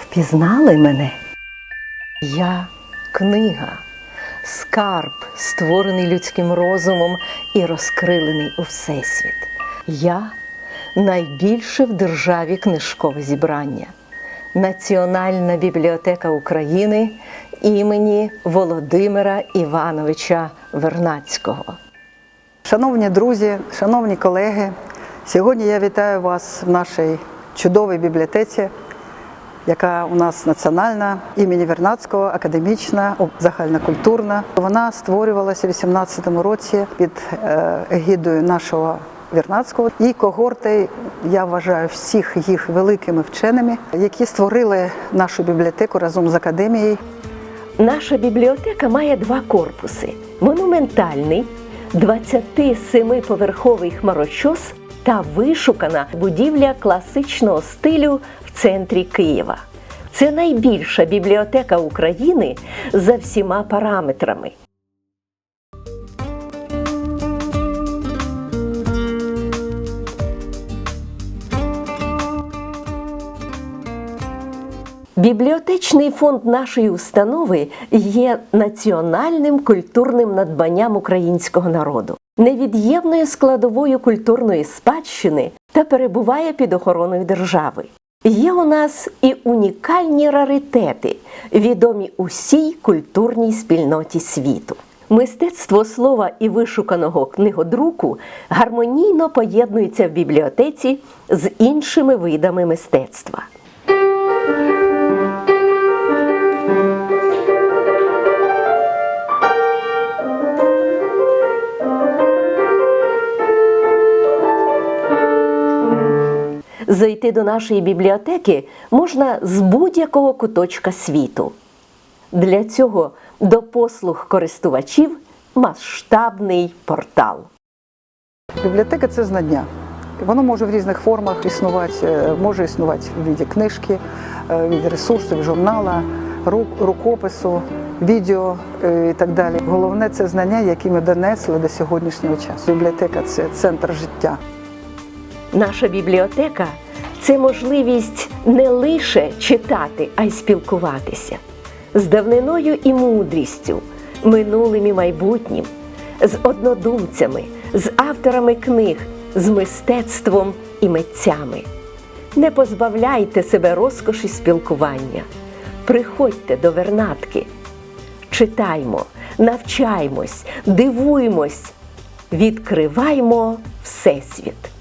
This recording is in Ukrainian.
Впізнали мене? Я книга, скарб, створений людським розумом і розкрилений у Всесвіт. Я найбільше в державі книжкове зібрання. Національна бібліотека України імені Володимира Івановича Вернацького. Шановні друзі, шановні колеги, сьогодні я вітаю вас в нашій чудовій бібліотеці, яка у нас національна імені Вернадського, академічна, загальнокультурна. Вона створювалася у 18-му році під е, егідою нашого Вернадського і когорти, я вважаю, всіх їх великими вченими, які створили нашу бібліотеку разом з академією. Наша бібліотека має два корпуси: монументальний, 27-поверховий хмарочос та вишукана будівля класичного стилю в центрі Києва. Це найбільша бібліотека України за всіма параметрами. Бібліотечний фонд нашої установи є національним культурним надбанням українського народу, невід'ємною складовою культурної спадщини та перебуває під охороною держави. Є у нас і унікальні раритети, відомі усій культурній спільноті світу. Мистецтво слова і вишуканого книгодруку гармонійно поєднується в бібліотеці з іншими видами мистецтва. Зайти до нашої бібліотеки можна з будь-якого куточка світу. Для цього до послуг користувачів масштабний портал. Бібліотека це знання. Воно може в різних формах існувати, е, може існувати в віді книжки, е, в віді ресурсів, журнала, ру- рукопису, відео е, і так далі. Головне це знання, які ми донесли до сьогоднішнього часу. Бібліотека це центр життя. Наша бібліотека це можливість не лише читати, а й спілкуватися з давниною і мудрістю, минулим і майбутнім, з однодумцями, з авторами книг, з мистецтвом і митцями. Не позбавляйте себе розкоші спілкування. Приходьте до Вернатки. Читаймо, навчаймось, дивуймось, відкриваймо Всесвіт.